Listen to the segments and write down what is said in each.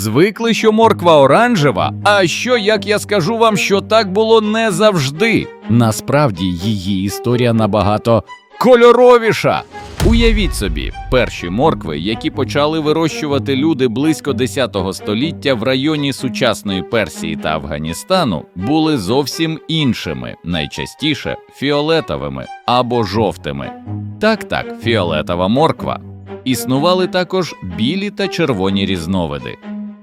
Звикли, що морква оранжева. А що як я скажу вам, що так було не завжди? Насправді її історія набагато кольоровіша. Уявіть собі, перші моркви, які почали вирощувати люди близько 10 століття в районі сучасної Персії та Афганістану, були зовсім іншими, найчастіше фіолетовими або жовтими. Так, так, фіолетова морква. Існували також білі та червоні різновиди.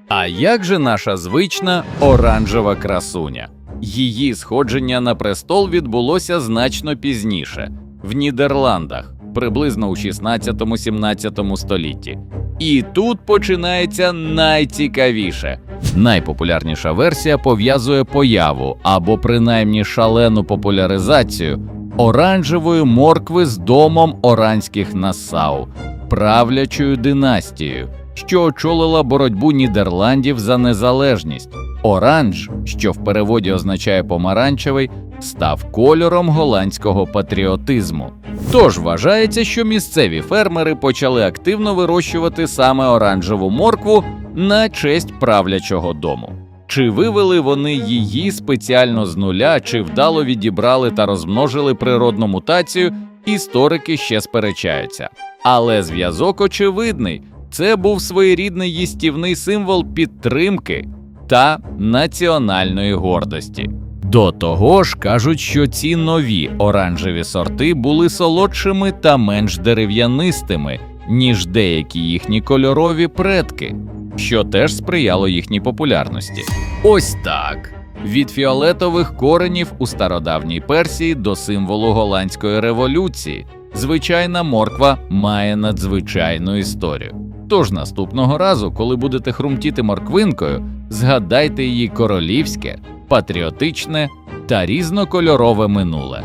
А як же наша звична оранжева красуня? Її сходження на престол відбулося значно пізніше, в Нідерландах, приблизно у 16-17 столітті. І тут починається найцікавіше. Найпопулярніша версія пов'язує появу або принаймні шалену популяризацію оранжевої моркви з домом оранських Нассау, правлячою династією, що очолила боротьбу Нідерландів за незалежність. Оранж, що в переводі означає помаранчевий, став кольором голландського патріотизму. Тож вважається, що місцеві фермери почали активно вирощувати саме оранжеву моркву на честь правлячого дому. Чи вивели вони її спеціально з нуля, чи вдало відібрали та розмножили природну мутацію, історики ще сперечаються. Але зв'язок очевидний це був своєрідний їстівний символ підтримки та національної гордості. До того ж, кажуть, що ці нові оранжеві сорти були солодшими та менш дерев'янистими, ніж деякі їхні кольорові предки, що теж сприяло їхній популярності. Ось так. Від фіолетових коренів у стародавній Персії до символу голландської революції. Звичайна морква має надзвичайну історію. Тож наступного разу, коли будете хрумтіти морквинкою, згадайте її королівське, патріотичне та різнокольорове минуле.